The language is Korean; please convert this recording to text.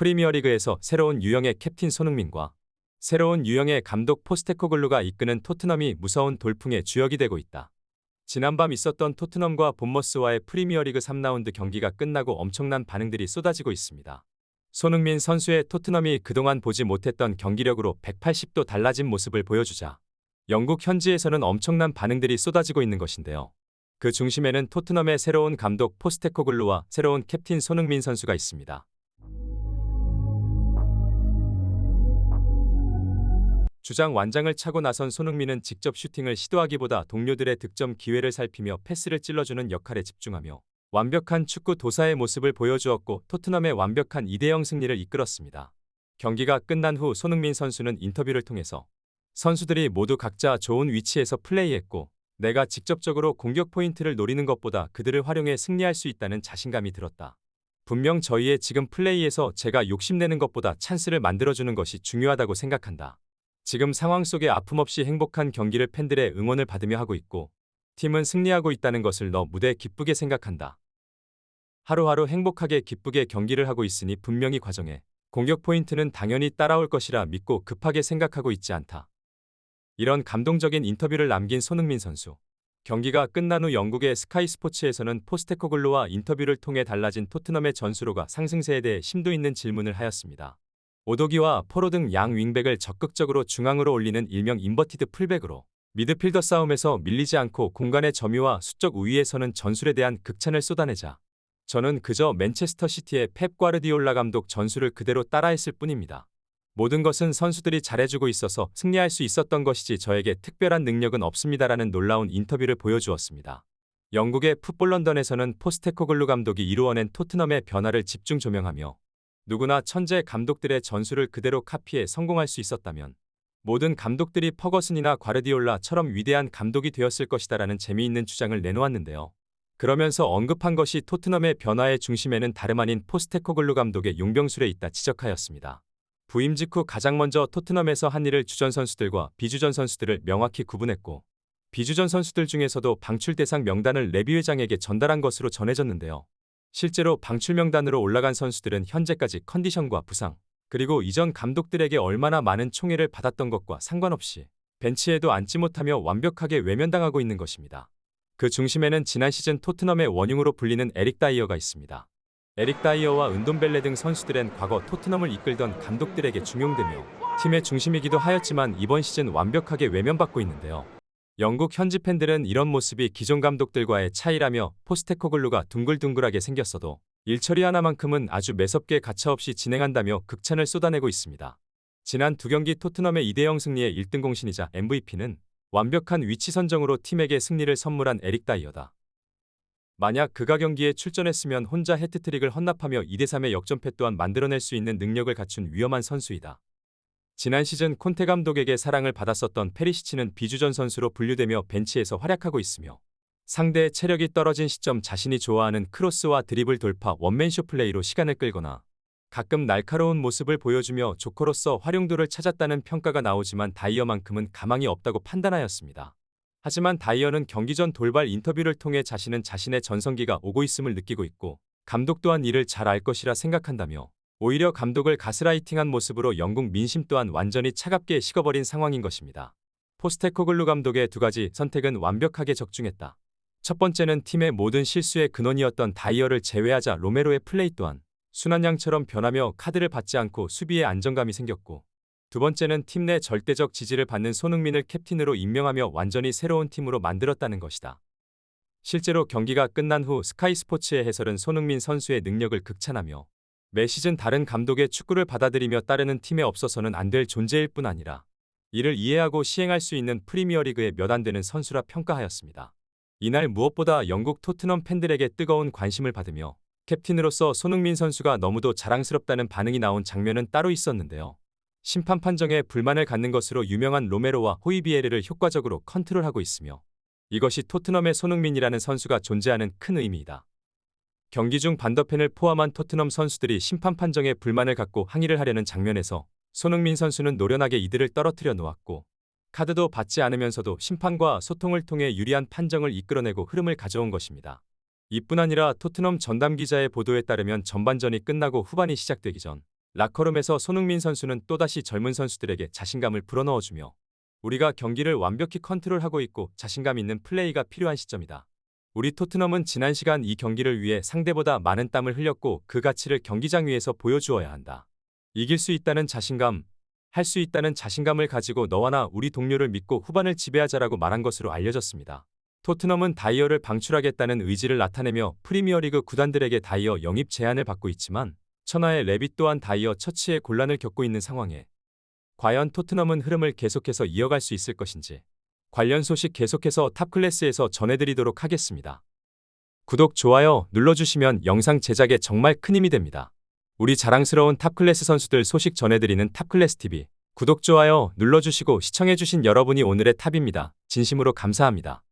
프리미어리그에서 새로운 유형의 캡틴 손흥민과 새로운 유형의 감독 포스테코글루가 이끄는 토트넘이 무서운 돌풍의 주역이 되고 있다. 지난밤 있었던 토트넘과 본머스와의 프리미어리그 3라운드 경기가 끝나고 엄청난 반응들이 쏟아지고 있습니다. 손흥민 선수의 토트넘이 그동안 보지 못했던 경기력으로 180도 달라진 모습을 보여주자 영국 현지에서는 엄청난 반응들이 쏟아지고 있는 것인데요. 그 중심에는 토트넘의 새로운 감독 포스테코글루와 새로운 캡틴 손흥민 선수가 있습니다. 주장 완장을 차고 나선 손흥민은 직접 슈팅을 시도하기보다 동료들의 득점 기회를 살피며 패스를 찔러주는 역할에 집중하며 완벽한 축구 도사의 모습을 보여주었고 토트넘의 완벽한 2대0 승리를 이끌었습니다. 경기가 끝난 후 손흥민 선수는 인터뷰를 통해서 선수들이 모두 각자 좋은 위치에서 플레이했고 내가 직접적으로 공격 포인트를 노리는 것보다 그들을 활용해 승리할 수 있다는 자신감이 들었다. 분명 저희의 지금 플레이에서 제가 욕심내는 것보다 찬스를 만들어주는 것이 중요하다고 생각한다. 지금 상황 속에 아픔 없이 행복한 경기를 팬들의 응원을 받으며 하고 있고 팀은 승리하고 있다는 것을 너 무대 기쁘게 생각한다. 하루하루 행복하게 기쁘게 경기를 하고 있으니 분명히 과정에 공격 포인트는 당연히 따라올 것이라 믿고 급하게 생각하고 있지 않다. 이런 감동적인 인터뷰를 남긴 손흥민 선수. 경기가 끝난 후 영국의 스카이 스포츠에서는 포스테코글로와 인터뷰를 통해 달라진 토트넘의 전술호가 상승세에 대해 심도 있는 질문을 하였습니다. 오도기와 포로 등 양 윙백을 적극적으로 중앙으로 올리는 일명 인버티드 풀백으로 미드필더 싸움에서 밀리지 않고 공간의 점유와 수적 우위에서는 전술에 대한 극찬을 쏟아내자 저는 그저 맨체스터 시티의 펩 과르디올라 감독 전술을 그대로 따라했을 뿐입니다. 모든 것은 선수들이 잘해주고 있어서 승리할 수 있었던 것이지 저에게 특별한 능력은 없습니다라는 놀라운 인터뷰를 보여주었습니다. 영국의 풋볼 런던에서는 포스테코글루 감독이 이루어낸 토트넘의 변화를 집중 조명하며 누구나 천재 감독들의 전술을 그대로 카피해 성공할 수 있었다면 모든 감독들이 퍼거슨이나 과르디올라처럼 위대한 감독이 되었을 것이다라는 재미있는 주장을 내놓았는데요. 그러면서 언급한 것이 토트넘의 변화의 중심에는 다름 아닌 포스테코글루 감독의 용병술에 있다 지적하였습니다. 부임 직후 가장 먼저 토트넘에서 한 일을 주전 선수들과 비주전 선수들을 명확히 구분했고 비주전 선수들 중에서도 방출 대상 명단을 레비 회장에게 전달한 것으로 전해졌는데요. 실제로 방출 명단으로 올라간 선수들은 현재까지 컨디션과 부상, 그리고 이전 감독들에게 얼마나 많은 총애를 받았던 것과 상관없이 벤치에도 앉지 못하며 완벽하게 외면당하고 있는 것입니다. 그 중심에는 지난 시즌 토트넘의 원흉으로 불리는 에릭 다이어가 있습니다. 에릭 다이어와 은돈벨레 등 선수들은 과거 토트넘을 이끌던 감독들에게 중용되며 팀의 중심이기도 하였지만 이번 시즌 완벽하게 외면받고 있는데요. 영국 현지 팬들은 이런 모습이 기존 감독들과의 차이라며 포스테코글루가 둥글둥글하게 생겼어도 일처리 하나만큼은 아주 매섭게 가차없이 진행한다며 극찬을 쏟아내고 있습니다. 지난 두 경기 토트넘의 2대0 승리의 1등 공신이자 MVP는 완벽한 위치 선정으로 팀에게 승리를 선물한 에릭 다이어다. 만약 그가 경기에 출전했으면 혼자 해트트릭을 헌납하며 2대3의 역전패 또한 만들어낼 수 있는 능력을 갖춘 위험한 선수이다. 지난 시즌 콘테 감독에게 사랑을 받았었던 페리시치는 비주전 선수로 분류되며 벤치에서 활약하고 있으며 상대의 체력이 떨어진 시점 자신이 좋아하는 크로스와 드리블 돌파 원맨쇼 플레이로 시간을 끌거나 가끔 날카로운 모습을 보여주며 조커로서 활용도를 찾았다는 평가가 나오지만 다이어만큼은 가망이 없다고 판단하였습니다. 하지만 다이어는 경기 전 돌발 인터뷰를 통해 자신은 자신의 전성기가 오고 있음을 느끼고 있고 감독 또한 이를 잘 알 것이라 생각한다며 오히려 감독을 가스라이팅한 모습으로 영국 민심 또한 완전히 차갑게 식어버린 상황인 것입니다. 포스테코글루 감독의 두 가지 선택은 완벽하게 적중했다. 첫 번째는 팀의 모든 실수의 근원이었던 다이어를 제외하자 로메로의 플레이 또한 순한양처럼 변하며 카드를 받지 않고 수비에 안정감이 생겼고 두 번째는 팀 내 절대적 지지를 받는 손흥민을 캡틴으로 임명하며 완전히 새로운 팀으로 만들었다는 것이다. 실제로 경기가 끝난 후 스카이 스포츠의 해설은 손흥민 선수의 능력을 극찬하며 매 시즌 다른 감독의 축구를 받아들이며 따르는 팀에 없어서는 안 될 존재일 뿐 아니라 이를 이해하고 시행할 수 있는 프리미어리그에 몇 안 되는 선수라 평가하였습니다. 이날 무엇보다 영국 토트넘 팬들에게 뜨거운 관심을 받으며 캡틴으로서 손흥민 선수가 너무도 자랑스럽다는 반응이 나온 장면은 따로 있었는데요. 심판 판정에 불만을 갖는 것으로 유명한 로메로와 호이비에르를 효과적으로 컨트롤하고 있으며 이것이 토트넘의 손흥민이라는 선수가 존재하는 큰 의미이다. 경기 중 반더펜을 포함한 토트넘 선수들이 심판 판정에 불만을 갖고 항의를 하려는 장면에서 손흥민 선수는 노련하게 이들을 떨어뜨려 놓았고 카드도 받지 않으면서도 심판과 소통을 통해 유리한 판정을 이끌어내고 흐름을 가져온 것입니다. 이뿐 아니라 토트넘 전담 기자의 보도에 따르면 전반전이 끝나고 후반이 시작되기 전 라커룸에서 손흥민 선수는 또다시 젊은 선수들에게 자신감을 불어넣어주며 우리가 경기를 완벽히 컨트롤하고 있고 자신감 있는 플레이가 필요한 시점이다. 우리 토트넘은 지난 시간 이 경기를 위해 상대보다 많은 땀을 흘렸고 그 가치를 경기장 위에서 보여주어야 한다. 이길 수 있다는 자신감, 할 수 있다는 자신감을 가지고 너와 나 우리 동료를 믿고 후반을 지배하자라고 말한 것으로 알려졌습니다. 토트넘은 다이어를 방출하겠다는 의지를 나타내며 프리미어리그 구단들에게 다이어 영입 제한을 받고 있지만 천하의 레빗 또한 다이어 처치에 곤란을 겪고 있는 상황에 과연 토트넘은 흐름을 계속해서 이어갈 수 있을 것인지 관련 소식 계속해서 탑클래스에서 전해드리도록 하겠습니다. 구독, 좋아요 눌러주시면 영상 제작에 정말 큰 힘이 됩니다. 우리 자랑스러운 탑클래스 선수들 소식 전해드리는 탑클래스 TV 구독, 좋아요 눌러주시고 시청해주신 여러분이 오늘의 탑입니다. 진심으로 감사합니다.